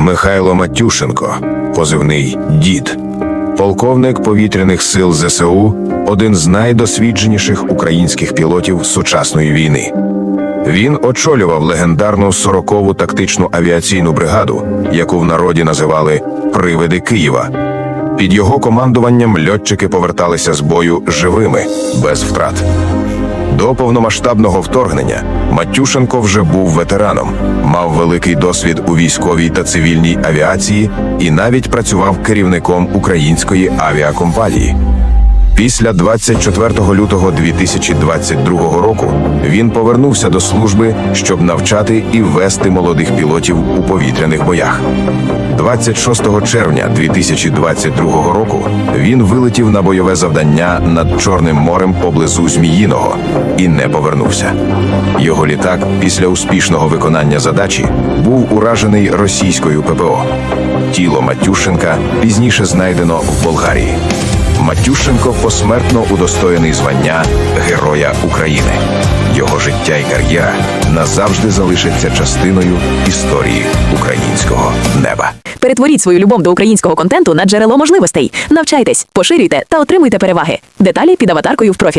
Михайло Матюшенко, позивний Дід, полковник повітряних сил ЗСУ, один з найдосвідченіших українських пілотів сучасної війни. Він очолював легендарну 40-ву тактичну авіаційну бригаду, яку в народі називали Привиди Києва. Під його командуванням льотчики поверталися з бою живими, без втрат. До повномасштабного вторгнення Матюшенко вже був ветераном, мав великий досвід у військовій та цивільній авіації і навіть працював керівником української авіакомпанії. Після 24 лютого 2022 року він повернувся до служби, щоб навчати і ввести молодих пілотів у повітряних боях. 26 червня 2022 року він вилетів на бойове завдання над Чорним морем поблизу Зміїного і не повернувся. Його літак після успішного виконання задачі був уражений російською ППО. Тіло Матюшенка пізніше знайдено в Болгарії. Матюшенко посмертно удостоєний звання Героя України. Його життя і кар'єра назавжди залишаться частиною історії українського неба. Перетворіть свою любов до українського контенту на джерело можливостей. Навчайтесь, поширюйте та отримуйте переваги. Деталі під аватаркою в профілі.